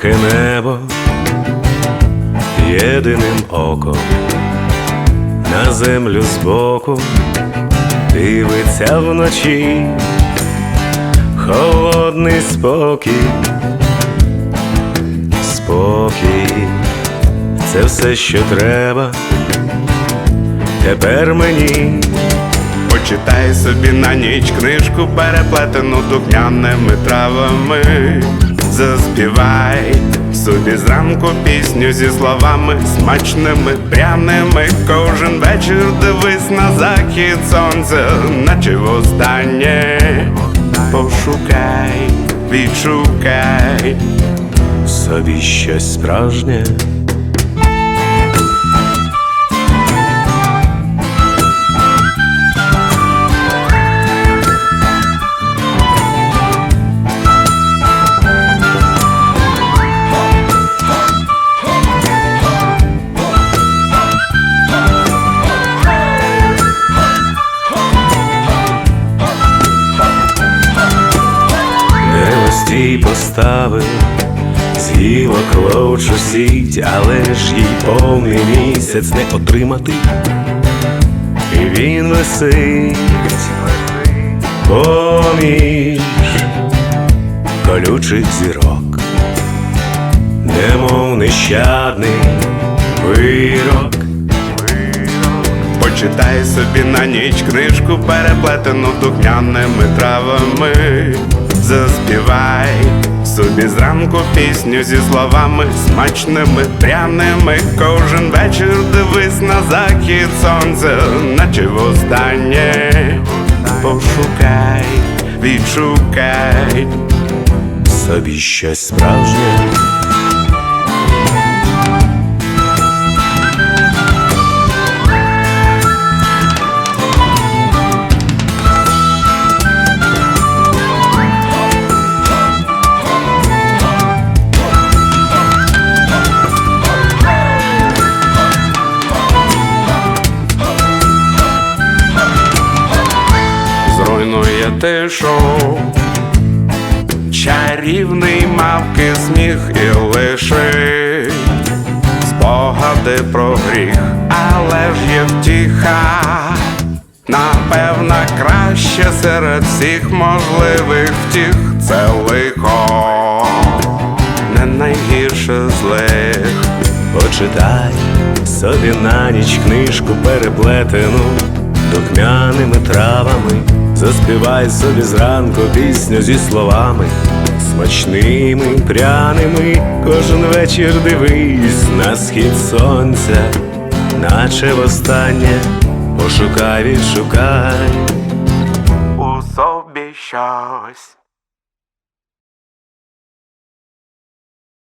глибоке небо єдиним оком. На землю збоку дивиться вночі, холодний спокій, спокій, це все, що треба. Тепер мені. Почитай собі на ніч книжку, переплетену духмяними травами. Заспівай собі зранку пісню зі словами смачними, пряними. Кожен вечір дивись на захід сонця, наче востаннє. Пошукай, відшукай. собі щось справжнє. Дерево поставив, з гілок ловчу сіть, але ж їй повний місяць не отримати. І він висить поміж колючих зірок, немов нещадний вирок. Почитай собі на ніч книжку, переплетену духмяними травами. Заспівай собі зранку пісню зі словами смачними, пряними. Кожен вечір дивись на захід сонця, наче востаннє. Пошукай, відшукай. собі щось справжнє. Зруйнує тишу, чарівний мавки сміх і лишить спогади про гріх, але ж є втіха, напевно, краще серед всіх можливих втіх. Це лихо, не найгірше з лих. Почитай собі на ніч книжку переплетену духмяними травами, заспівай собі зранку пісню зі словами, смачними, пряними, кожен вечір дивись на схід сонця, наче востаннє, пошукай, відшукай. у собі щось.